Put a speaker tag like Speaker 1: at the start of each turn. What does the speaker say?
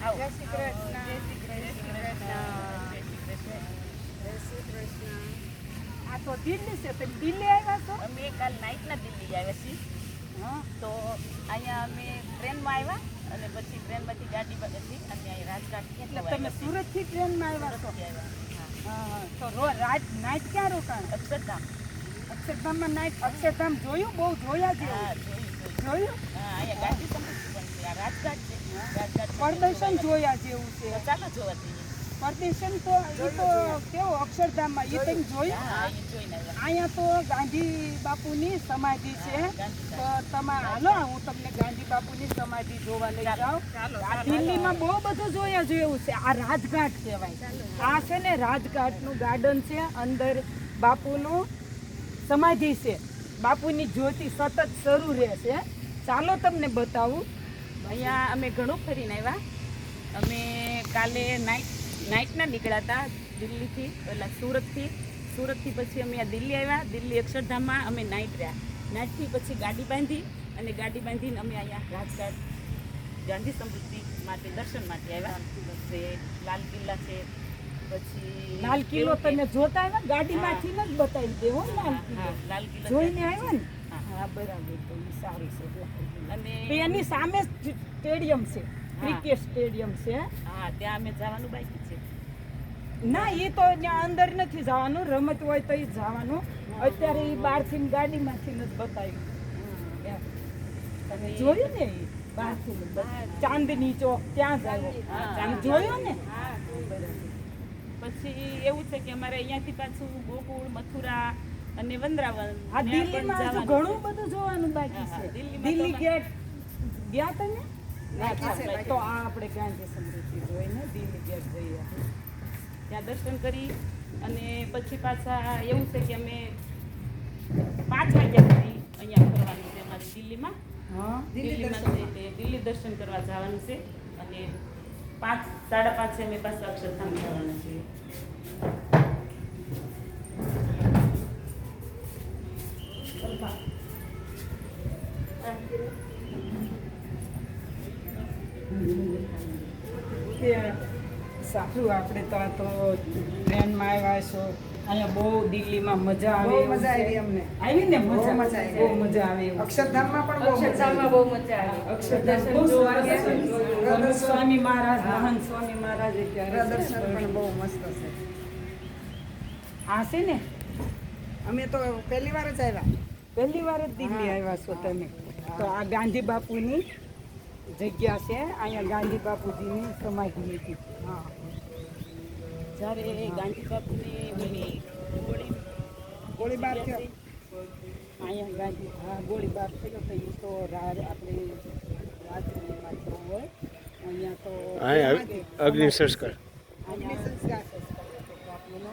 Speaker 1: જય શ્રી કૃષ્ણ.
Speaker 2: જય શ્રી કૃષ્ણ.
Speaker 1: જય શ્રી
Speaker 2: કૃષ્ણ.
Speaker 1: જય શ્રી કૃષ્ણ આ તો દિલ્હી છે તમે દિલ્હી આવ્યા છો?
Speaker 2: અમે કાલ નાઇટના દિલ્હી આવ્યા છીએ. તો અહીંયા અમે ટ્રેનમાં આવ્યા અને પછી ટ્રેનમાંથી ગાડી પકડી અને અહીં રાજઘાટ
Speaker 1: એટલે તમે સુરતથી ટ્રેનમાં આવ્યા છો? હા. હા તો રો રાત નાઇટ ક્યાં રોકાણ?
Speaker 2: અક્ષરધામ.
Speaker 1: અક્ષરધામમાં નાઈટ અક્ષરધામ જોયું? બહુ જોયા જેવું.
Speaker 2: જોયું હા અહીંયા ગાંધી રાજઘાટ છે રાજઘાટ
Speaker 1: પરદર્શન જોયા જેવું છે.
Speaker 2: ચાલો જોવા જઈએ.
Speaker 1: પરદર્શન તો એ તો કેવું અક્ષરધામમાં એ તમે જોયું અહીંયા તો ગાંધી બાપુની સમાધિ છે. તો તમે હાલો હું તમને ગાંધી બાપુની સમાધિ જોવા લઈ જાઉં. દિલ્હીમાં બહુ બધું જોયા જેવું છે. આ રાજઘાટ કહેવાય. આ છે ને રાજઘાટનું ગાર્ડન છે. અંદર બાપુનું સમાધિ છે. બાપુની જ્યોતિ સતત શરૂ રહેશે ચાલો તમને બતાવું.
Speaker 2: અહીંયા અમે ઘણું ફરીને આવ્યા. અમે કાલે નાઇટ નાઇટના નીકળ્યા હતા દિલ્હીથી પેલા સુરતથી. સુરતથી પછી અમે આ દિલ્હી આવ્યા. દિલ્હી અક્ષરધામમાં અમે નાઇટ રહ્યા. નાઇટથી પછી ગાડી બાંધી અને ગાડી બાંધીને અમે અહીંયા રાજઘાટ ગાંધી સમૃદ્ધિ માટે દર્શન માટે આવ્યા. છે લાલ કિલ્લા છે પછી
Speaker 1: લાલ કિલ્લો તમે જોતા આવ્યા ગાડીમાંથી જ બતાવી દેવો લાલ કિલ્લો.
Speaker 2: લાલ કિલ્લો
Speaker 1: જોઈને આવ્યા ને?
Speaker 2: હા.
Speaker 1: હા બરાબર તો ઈ સારી છે.
Speaker 2: અને
Speaker 1: એની સામે સ્ટેડિયમ છે. ક્રિકેટ સ્ટેડિયમ છે.
Speaker 2: હા ત્યાં અમે જવાનું બાકી છે.
Speaker 1: ના એ તો ત્યાં અંદર નથી જવાનું. રમત હોય તો એ જવાનું. અત્યારે એ બહારથી ગાડીમાંથી નથી બતાવ્યું. તમે જોયું ને બહારથી ચાંદની ચોક ત્યાં જ આવ્યો. જોયું ને?
Speaker 2: પછી એવું છે કે અમારે અહીંયાથી પાછું ગોકુળ મથુરા અને વંદરાવન
Speaker 1: આ દિલ્હીમાં હજુ ઘણું બધું જોવાનું બાકી. છે. દિલ્હી ગેટ ગયા તમે? તો આ આપણે ગાંધી સમૃદ્ધિ જોઈને દિલ્હી ગેટ જઈએ
Speaker 2: ત્યાં દર્શન કરી અને પછી પાછા એવું છે કે અમે પાંચ વાગ્યા સુધી અહીંયા ફરવાનું છે અમારી દિલ્હીમાં. દિલ્હીમાં છે દિલ્હી દર્શન કરવા જવાનું છે અને પાંચ સાડા પાંચે અમે પાછા અક્ષરધામ જવાના છીએ.
Speaker 1: સારું આપણે તો આ તો ટ્રેનમાં આવ્યા છો અહીંયા બહુ દિલ્હીમાં મજા આવે
Speaker 3: મજા આવી અમને.
Speaker 1: આવી ને મજા
Speaker 3: બહુ મજા? આવી.
Speaker 1: બહુ મજા આવે
Speaker 3: અક્ષરધામમાં પણ બહુ
Speaker 2: અક્ષરધામમાં બહુ મજા આવી.
Speaker 1: અક્ષરધામ બહુ સરસ. સ્વામી મહારાજ. મહાન સ્વામી મહારાજ અત્યારે
Speaker 3: પ્રદર્શન
Speaker 1: છે.
Speaker 3: પણ બહુ મસ્ત છે.
Speaker 1: આ છે ને?
Speaker 3: અમે તો પહેલી વાર જ આવ્યા.
Speaker 1: પહેલી વાર જ દિલ્હી આવ્યા છો તમે. તો આ ગાંધી બાપુની જગ્યા છે. અહીંયા ગાંધી બાપુજીની સમાધિ હતી.
Speaker 3: હા.
Speaker 2: જ્યારે ગાંધી બાપુની ગોળી
Speaker 3: ગોળીબાર થયો
Speaker 1: અહીંયા ગાંધી હા ગોળીબાર થયો તો એ તો રા- આપણે રાજ્યમાં થયો હોય અહીંયા તો
Speaker 4: અગ્નિ સંસ્કાર
Speaker 3: અગ્નિ
Speaker 1: સંસ્કાર
Speaker 3: સંસ્કાર
Speaker 1: બાપુનો